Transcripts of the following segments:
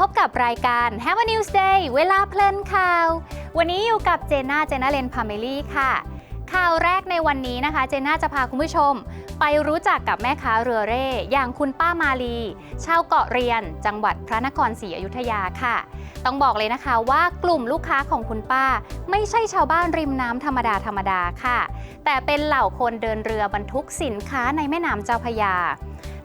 พบกับรายการ Have a News Day เวลาเพลินข่าว วันนี้อยู่กับเจน่าเจน่าเลนพาเมลี่ค่ะ ข่าวแรกในวันนี้นะคะ เจน่าจะพาคุณผู้ชม ไปรู้จักกับแม่ค้าเรือเร่ อย่างคุณป้ามาลี ชาวเกาะเรียน จังหวัดพระนครศรีอยุธยาค่ะ ต้องบอกเลยนะคะว่ากลุ่มลูกค้าของคุณป้า ไม่ใช่ชาวบ้านริมน้ำธรรมดาธรรมดาค่ะ แต่เป็นเหล่าคนเดินเรือบรรทุกสินค้าในแม่น้ำเจ้าพระยา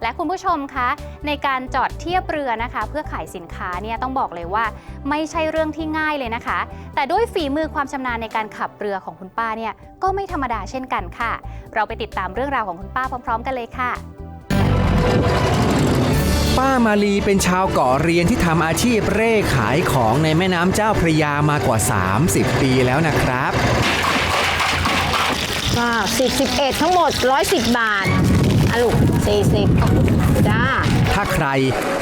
และคุณผู้ชมคะ ในการจอดเทียบเรือนะคะ เพื่อขายสินค้าเนี่ยต้องบอกเลยว่า ไม่ใช่เรื่องที่ง่ายเลยนะคะ แต่ด้วยฝีมือความชำนาญในการขับเรือของคุณป้าเนี่ยก็ไม่ธรรมดาเช่นกันค่ะ เราไปติดตามเรื่องราวของคุณป้าพร้อม ๆ กันเลยค่ะ ป้ามาลีเป็นชาวเกาะเรียนที่ทำอาชีพเร่ขายของในแม่น้ำเจ้าพระยามากว่า 30 ปีแล้วนะครับ ก็สิบสิบเอ็ดทั้งหมด 110 บาท อะลูกสี่สิบจ้า ถ้าใคร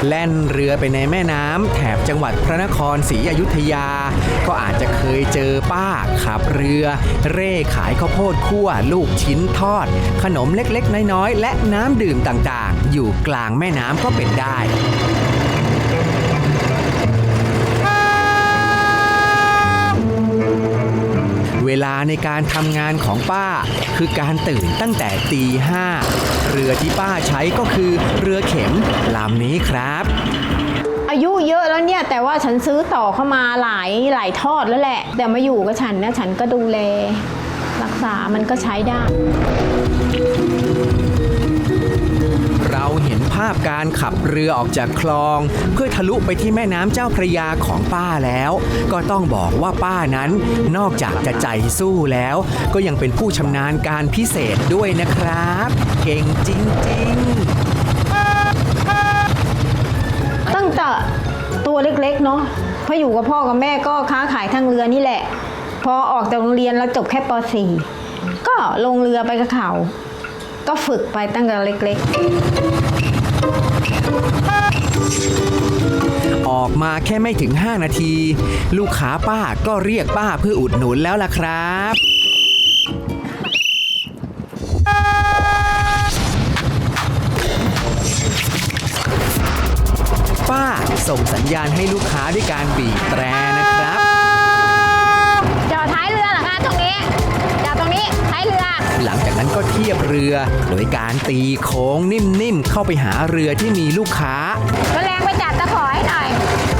แล่นเรือไปในแม่น้ำแถบจังหวัดพระนครศรีอยุธยา ก็อาจจะเคยเจอป้าขับเรือ เร่ขายข้าวโพดคั่ว ลูกชิ้นทอด ขนมเล็กๆ น้อยๆ และน้ำดื่มต่างๆ อยู่กลางแม่น้ำก็เป็นได้ เวลาในการทำงานของป้า คือการตื่นตั้งแต่ตีห้าเรือที่ป้าใช้ก็คือเรือเข็มลำนี้ครับ อายุเยอะแล้วเนี่ยแต่ว่าฉันซื้อต่อเข้ามาหลายหลายทอดแล้วแหละ แต่มาอยู่กับฉันนะฉันก็ดูแล รักษามันก็ใช้ได้าพการขับเรือออกจากคลอง เพื่อทะลุไปที่แม่น้ำเจ้าพระยาของป้าแล้ว ก็ต้องบอกว่าป้านั้นนอกจากจะใจสู้แล้ว ก็ยังเป็นผู้ชำนาญการพิเศษด้วยนะครับ เก่งจริง ๆ ตั้งแต่ตัวเล็กๆเนาะพราะอยู่กับพ่อกับแม่ก็ค้าขายทางเรือนี่แหละ พอออกจากโรงเรียนเราจบแค่ป .4 ก็ลงเรือไปกับเขา ก็ฝึกไปตั้งแต่เล็ก ๆ ออกมาแค่ไม่ถึง 5 นาที ลูกค้าป้าก็เรียกป้าเพื่ออุดหนุนแล้วล่ะครับ ป้าส่งสัญญาณให้ลูกค้าด้วยการบีบแตรนะครับ จอดท้ายเรือเหรอคะตรงนี้จอดตรงนี้ ท้ายเรือ หลังจากนั้นก็เทียบเรือ โดยการตีโค้งนิ่มๆ เข้าไปหาเรือที่มีลูกค้า ก็แรงไปจับตะขอให้หน่อย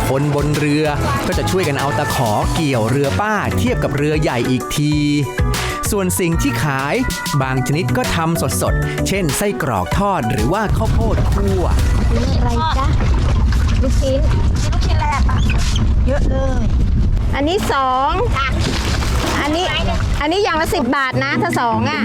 คนบนเรือก็จะช่วยกันเอาตะขอเกี่ยวเรือป้าเทียบกับเรือใหญ่อีกที ส่วนสิ่งที่ขาย บางชนิดก็ทำสดๆ เช่นไส้กรอกทอดหรือว่าข้าวโพดคั่วอะไรจ๊ะลูกชิ้นลูกชิ้นแรกปะเยอะเลย อันนี้สองอันนี้ อันนี้อย่างละสิบบาทนะถ้าสองอะ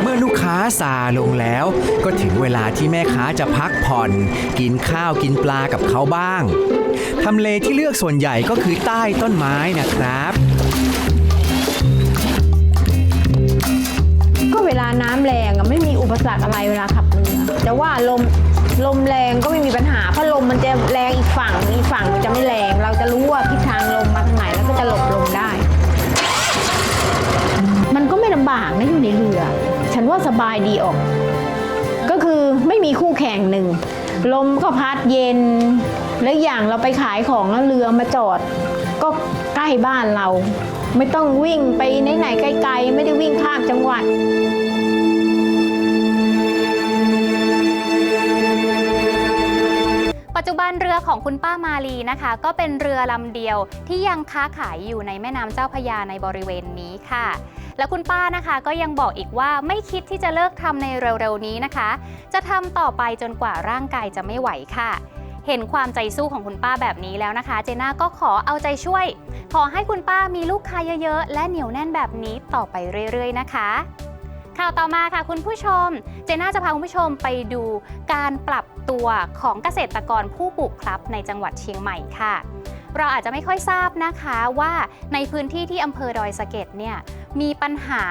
เมื่อลูกค้าซาลงแล้ว ก็ถึงเวลาที่แม่ค้าจะพักผ่อน กินข้าวกินปลากับเขาบ้าง ทำเลที่เลือกส่วนใหญ่ก็คือใต้ต้นไม้นะครับ วลาน้ำแรงอะไม่มีอุปสรรคอะไรเวลาขับเรือแต่ว่าลมลมแรงก็ไม่มีปัญหาเพราะลมมันจะแรงอีกฝั่งอีกฝั่งมันจะไม่แรง เราจะรู้ว่าทิศทางลมมาทางไหนแล้วก็จะหลบลมได้ มันก็ไม่ลำบากนะอยู่ในเรือ ฉันว่าสบายดีออก ก็คือไม่มีคู่แข่งหนึ่งลมก็พัดเย็น และอย่างเราไปขายของแล้วเรือมาจอด ก็ใกล้บ้านเรา ไม่ต้องวิ่งไปไหนๆไกลๆ ไม่ได้วิ่งข้ามจังหวัด ปัจจุบันเรือของคุณป้ามาลีนะคะ ก็เป็นเรือลำเดียวที่ยังค้าขายอยู่ในแม่น้ำเจ้าพระยาในบริเวณนี้ค่ะ และคุณป้านะคะก็ยังบอกอีกว่าไม่คิดที่จะเลิกทำในเร็วๆนี้นะคะ จะทำต่อไปจนกว่าร่างกายจะไม่ไหวค่ะ เห็นความใจสู้ของคุณป้าแบบนี้แล้วนะคะ เจน่าก็ขอเอาใจช่วย ขอให้คุณป้ามีลูกค้าเยอะๆ และเหนียวแน่นแบบนี้ต่อไปเรื่อยๆ นะคะ ข่าวต่อมาค่ะคุณผู้ชม เจน่าจะพาคุณผู้ชมไปดูการปรับตัวของเกษตรกรผู้ปลูกพลับในจังหวัดเชียงใหม่ค่ะ เราอาจจะไม่ค่อยทราบนะคะว่าในพื้นที่ที่อำเภอดอยสะเก็ดเนี่ย มีปัญหา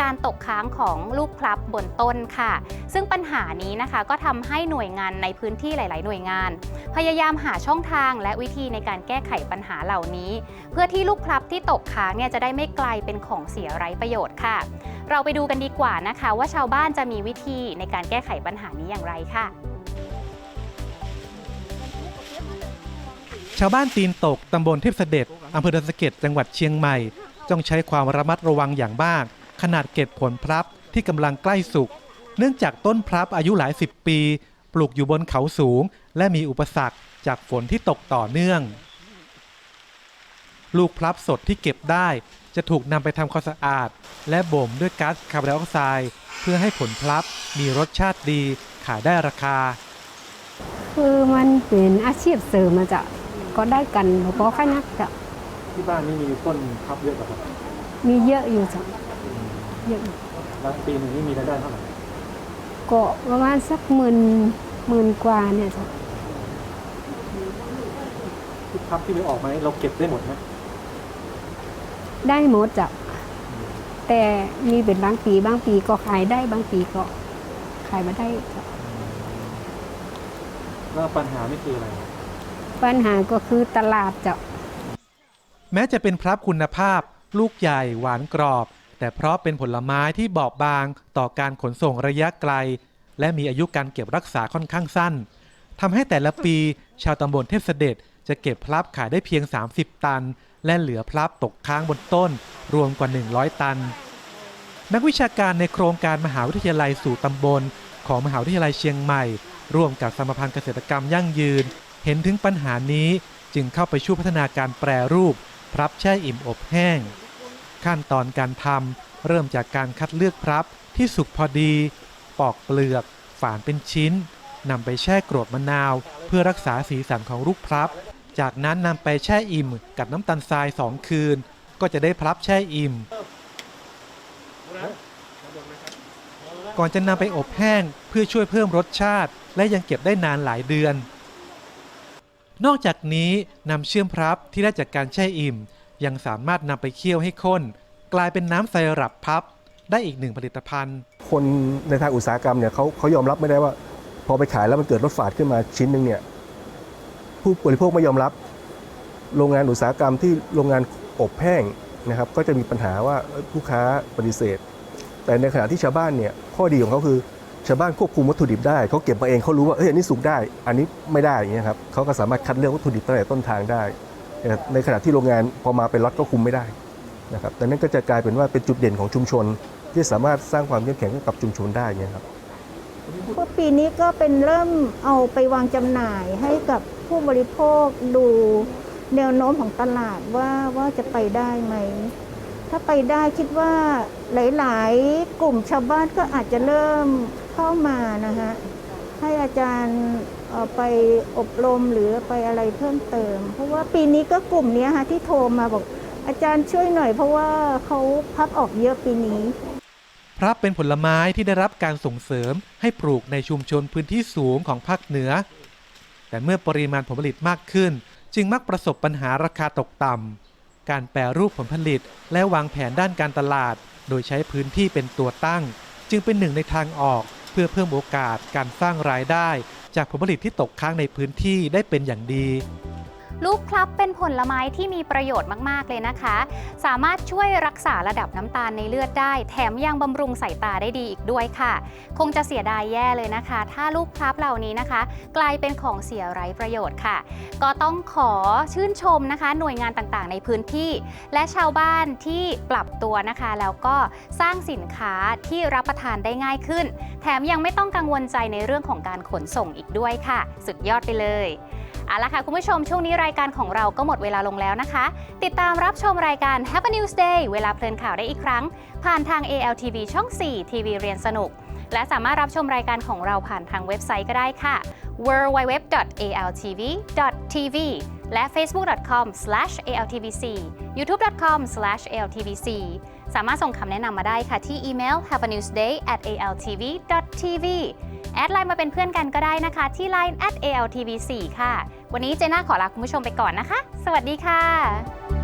การตกค้างของลูกพลับบนต้นค่ะ ซึ่งปัญหานี้นะคะก็ทำให้หน่วยงานในพื้นที่หลาย ๆ หน่วยงาน พยายามหาช่องทางและวิธีในการแก้ไขปัญหาเหล่านี้ เพื่อที่ลูกพลับที่ตกค้างเนี่ยจะได้ไม่กลายเป็นของเสียไร้ประโยชน์ค่ะ เราไปดูกันดีกว่านะคะ ว่าชาวบ้านจะมีวิธีในการแก้ไขปัญหานี้อย่างไรค่ะชาวบ้านตีนตก ตำบลเทพเสด็จ อำเภอดอยสะเก็ด จังหวัดเชียงใหม่ ต้องใช้ความระมัดระวังอย่างมาก ขนาดเก็บผลพลับที่กำลังใกล้สุก เนื่องจากต้นพลับอายุหลายสิบปี ปลูกอยู่บนเขาสูง และมีอุปสรรคจากฝนที่ตกต่อเนื่อง ลูกพลับสดที่เก็บได้ จะถูกนำไปทำความสะอาด และบ่มด้วยก๊าซคาร์บอนไดออกไซด์เพื่อให้ผลพลับมีรสชาติดีขายได้ราคา คือมันเป็นอาชีพเสริมมาจะก็ได้กันบ่พอค่อยนักจะ ที่บ้านนี่มีต้นพลับเยอะกว่าครับมีเยอะอยู่จ้ะเยอะอยู่แล้วปีหนึ่งนี่มีรายได้เท่าไหร่ก็ประมาณสักหมื่นหมื่นกว่าเนี่ยจ้ะที่พับที่ไปออกมาเราเก็บได้หมดไหมได้หมดจ้ะแต่มีเป็นบางปีบางปีก็ขายได้บางปีก็ขายไม่ได้จ้ะแล้วปัญหาไม่คืออะไร ปัญหาก็คือตลาดจ้ะ แม้จะเป็นพลับคุณภาพ ลูกใหญ่หวานกรอบ แต่เพราะเป็นผลไม้ที่บอบบางต่อการขนส่งระยะไกล และมีอายุการเก็บรักษาค่อนข้างสั้นทำให้แต่ละปีชาวตำบลเทพเสด็จจะเก็บพลับขายได้เพียง 30 ตัน และเหลือพลับตกค้างบนต้น รวมกว่า 100 ตัน นักวิชาการในโครงการมหาวิทยาลัยสู่ตำบล ของมหาวิทยาลัยเชียงใหม่ ร่วมกับสมพันธ์เกษตรกรรมยั่งยืน เห็นถึงปัญหานี้จึงเข้าไปช่วยพัฒนาการแปรรูป รับแช่อิ่มอบแห้ง ขั้นตอนการทำเริ่มจากการคัดเลือกพรับที่สุกพอดี ปอกเปลือก ฝานเป็นชิ้นนำไปแช่กรดมะนาว เพื่อรักษาสีสันของลูกพรับ จากนั้นนำไปแช่อิ่มกับน้ำตาลทรายสองคืน ก็จะได้พรับแช่อิ่ม ก่อนจะนำไปอบแห้งเพื่อช่วยเพิ่มรสชาติ และยังเก็บได้นานหลายเดือน นอกจากนี้นำเชื่อมพรับที่ได้จากการแช่อิ่ม ยังสามารถนำไปเคี่ยวให้ข้น กลายเป็นน้ำไซรัปพับ ได้อีกหนึ่งผลิตภัณฑ์ คนในทางอุตสาหกรรมเนี่ยเขาเขายอมรับไม่ได้ว่า พอไปขายแล้วมันเกิดรถฝาดขึ้นมาชิ้นหนึ่งเนี่ยผู้บริโภคไม่ยอมรับ โรงงานอุตสาหกรรมที่โรงงานอบแห้งนะครับก็จะมีปัญหาว่าเอ้ยลูกค้าปฏิเสธ แต่ในขณะที่ชาวบ้านเนี่ยข้อดีของเขาคือ ชาวบ้านควบคุมวัตถุดิบได้เขาเก็บมาเองเขารู้ว่าเอ้ยอันนี้สุกได้ อันนี้ไม่ได้อย่างเงี้ยครับเขาก็สามารถคัดเลือกวัตถุดิบตั้งแต่ต้นทางได้ ในขณะที่โรงงานพอมาเป็นล็อตก็คุมไม่ได้นะครับแต่นั่นก็จะกลายเป็นว่าเป็นจุดเด่นของชุมชน ที่สามารถสร้างความเข้มแข็งให้กับชุมชนได้เงี้ยครับเพราปีนี้ก็เป็นเริ่มเอาไปวางจำหน่ายให้กับผู้บริโภคดูแนวโน้มของตลาดว่าว่าจะไปได้ไหม ถ้าไปได้คิดว่าหลาย ๆ กลุ่มชาวบ้านก็อาจจะเริ่ม เข้ามานะฮะให้อาจารย์ไปอบรมหรือไปอะไรเพิ่มเติม เพราะว่าปีนี้ก็กลุ่มนี้ฮะที่โทรมาบอก อาจารย์ช่วยหน่อย เพราะว่าเขาพักออกเยอะปีนี้ พรับเป็นผลไม้ที่ได้รับการส่งเสริมให้ปลูกในชุมชนพื้นที่สูงของภาคเหนือ แต่เมื่อปริมาณผลผลิตมากขึ้น จึงมักประสบปัญหาราคาตกต่ำการแปรรูปผลผลิตและวางแผนด้านการตลาด โดยใช้พื้นที่เป็นตัวตั้ง จึงเป็นหนึ่งในทางออก พื่อเพิ่มโอกาสการสร้างรายได้ จากผลผลิตที่ตกค้างในพื้นที่ได้เป็นอย่างดี ลูกพลับเป็นผลไม้ที่มีประโยชน์มาก ๆ เลยนะคะ สามารถช่วยรักษาระดับน้ำตาลในเลือดได้ แถมยังบำรุงสายตาได้ดีอีกด้วยค่ะ คงจะเสียดายแย่เลยนะคะ ถ้าลูกพลับเหล่านี้นะคะ กลายเป็นของเสียไร้ประโยชน์ค่ะ ก็ต้องขอชื่นชมนะคะ หน่วยงานต่างๆ ในพื้นที่ และชาวบ้านที่ปรับตัวนะคะ แล้วก็สร้างสินค้าที่รับประทานได้ง่ายขึ้น แถมยังไม่ต้องกังวลใจในเรื่องของการขนส่งอีกด้วยค่ะ สุดยอดไปเลย เอาละค่ะ คุณผู้ชมช่วงนี้รายการของเราก็หมดเวลาลงแล้วนะคะ ติดตามรับชมรายการ Have a News Day เวลาเพลินข่าวได้อีกครั้ง ผ่านทาง ALTV ช่อง 4 ทีวีเรียนสนุก และสามารถรับชมรายการของเราผ่านทางเว็บไซต์ก็ได้ค่ะ www.altv.tv และ facebook.com/altvc youtube.com/altvc สามารถส่งคำแนะนำมาได้ค่ะที่อีเมล have แอดไลน์มาเป็นเพื่อนกันก็ได้นะคะ ที่ line at altv4 ค่ะ วันนี้เจน่าขอลาคุณผู้ชมไปก่อนนะคะ สวัสดีค่ะ